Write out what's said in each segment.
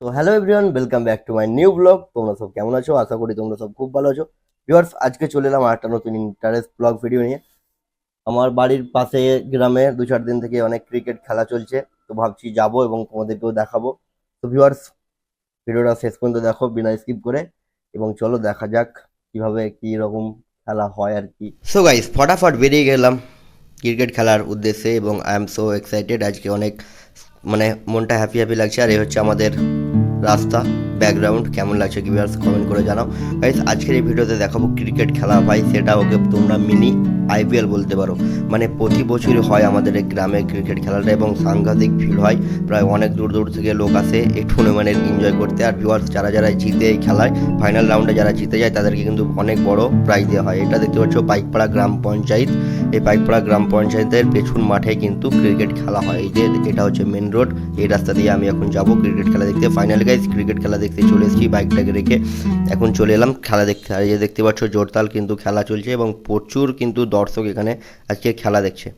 তো hello everyone welcome back to my new blog তোমরা সব কেমন আছো? আশা করি তোমরা সব খুব ভালো আছো। ভিউয়ার্স আজকে চলে এলাম একটা নতুন ইন্টারেস্ট ব্লগ ভিডিও নিয়ে। আমার বাড়ির পাশে গ্রামে দু চার দিন থেকে অনেক ক্রিকেট খেলা চলছে। তো ভাবছি যাব এবং তোমাদেরকেও দেখাবো। তো ভিউয়ার্স ভিডিওটা শেষ পর্যন্ত দেখো, বিনা স্কিপ করে। এবং চলো দেখা যাক কীভাবে কি রকম খেলা হয় আর কি। সো গাইস ফটাফট বেরিয়ে গেলাম ক্রিকেট খেলার উদ্দেশ্যে এবং আই এম সো এক্সাইটেড আজকে অনেক মানে মনটা হ্যাপি হ্যাপি লাগছে। আর এই হচ্ছে আমাদের রাস্তা ব্যাকগ্রাউন্ড কেমন লাগছে কি কমেন্ট করে জানাও। গাইস আজকের এই ভিডিওতে দেখাবো ক্রিকেট খেলা ভাই, সেটা ওকে তোমরা মিনি আইপিএল বলতে পারো। মানে প্রতি বছরই হয় আমাদের এই গ্রামে ক্রিকেট খেলাটা এবং সাংঘাতিক ভিড় হয়। প্রায় অনেক দূর দূর থেকে লোক আসে এই টুর্নামেন্টের এনজয় করতে। আর ভিউয়ার্স যারা যারা জিতে এই খেলায় ফাইনাল রাউন্ডে যারা জিতে যায়, তাদেরকে কিন্তু অনেক বড় প্রাইজ দেওয়া হয়। এটা দেখতে পাচ্ছ পাইকপাড়া গ্রাম পঞ্চায়েত। এই পাইকপাড়া গ্রাম পঞ্চায়েতের পেছন মাঠে কিন্তু ক্রিকেট খেলা হয়। এই যে এটা হচ্ছে মেন রোড এই রাস্তা দিয়ে আমি এখন যাব ক্রিকেট খেলা দেখতে। ফাইনাল গাইজ ক্রিকেট খেলা দেখতে চলে এসেছি বাইকটাকে রেখে। এখন চলে এলাম খেলা দেখতে। আর এই যে দেখতে পাচ্ছ জোরতাল কিন্তু খেলা চলছে এবং প্রচুর কিন্তু দর্শক এখানে আজকে খেলা দেখছে।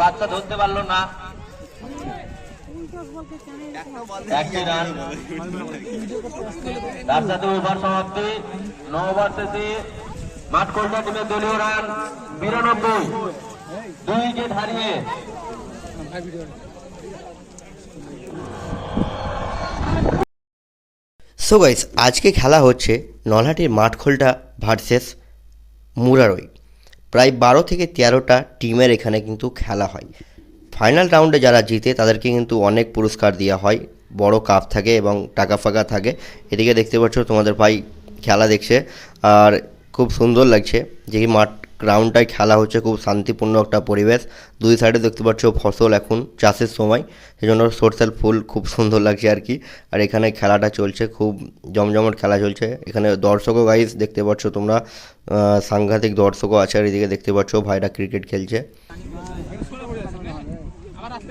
বাচ্চা ধরতে পারল না। সো গাইস আজকে খেলা হচ্ছে নলহাটির মাঠখোলটা ভার্সেস মুরারই। প্রায় বারো থেকে তেরোটা টিমের এখানে কিন্তু খেলা হয়। ফাইনাল রাউন্ডে যারা জিতে, তাদেরকে কিন্তু অনেক পুরস্কার দেওয়া হয়। বড় কাপ থাকে এবং টাকা ফাঁকা থাকে। এদিকে দেখতে পাচ্ছ তোমাদের ভাই খেলা দেখছে। আর খুব সুন্দর লাগছে যে মাঠ গ্রাউন্ডটায় খেলা হচ্ছে। খুব শান্তিপূর্ণ একটা পরিবেশ। দুই সাইডে দেখতে পাচ্ছ ফসল এখন চাষের সময়। সেজন্য সরষের ফুল খুব সুন্দর লাগছে আর কি। আর এখানে খেলাটা চলছে, খুব জমজমট খেলা চলছে। এখানে দর্শকও গাইজ দেখতে পাচ্ছ তোমরা। সাংঘাতিক দর্শকও আছে আর এদিকে দেখতে পাচ্ছ ভাইরা ক্রিকেট খেলছে।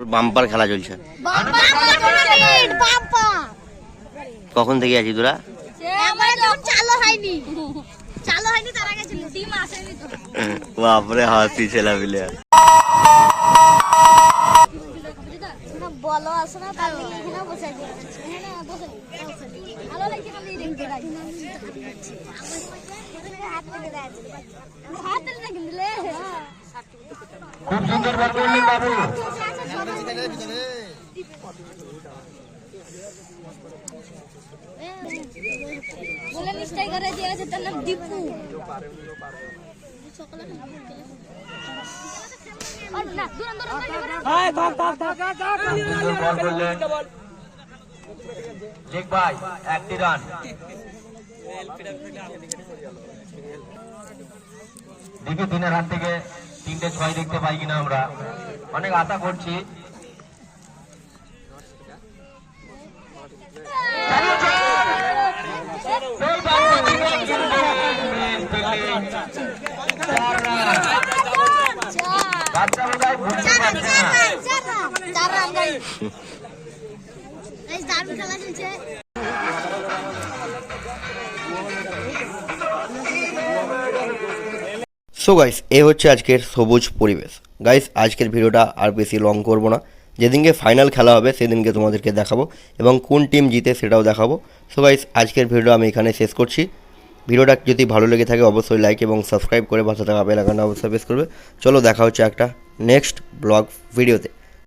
বাম্পার খেলা চলছে। কখন থেকে আছি তোরা? বাপরে, হাসি ছেলা মিলে বলো আসো না এখানে বসে বসে সুন্দর বাবু। বলে নিশ্চয় করে আছে তার নাম দীপু। ভাই একটি রান দেখি দিনের হাত থেকে তিনটে ছয় দেখতে পাই কিনা আমরা। অনেক আশা করছি এই বাচ্চা থেকে কিন্তু fielding, চার রান। বাচ্চা বোধহয় বুঝতে পারছে না চার রান গাই এই সো গাইস এই হচ্ছে আজকের সবুজ পরিবেশ। গাইস আজকের ভিডিওটা আর বেশি লং করব না। যেদিনকে ফাইনাল খেলা হবে, সেদিনকে তোমাদেরকে দেখাবো এবং কোন টিম জিতে সেটাও দেখাবো। সো গাইস আজকের ভিডিও আমি এখানে শেষ করছি। ভিডিওটা যদি ভালো লেগে থাকে, অবশ্যই লাইক এবং সাবস্ক্রাইব করে পাশে থাকা বেল আইকনটা অবশ্যই প্রেস করবে। চলো দেখা হচ্ছে একটা নেক্সট ব্লগ ভিডিওতে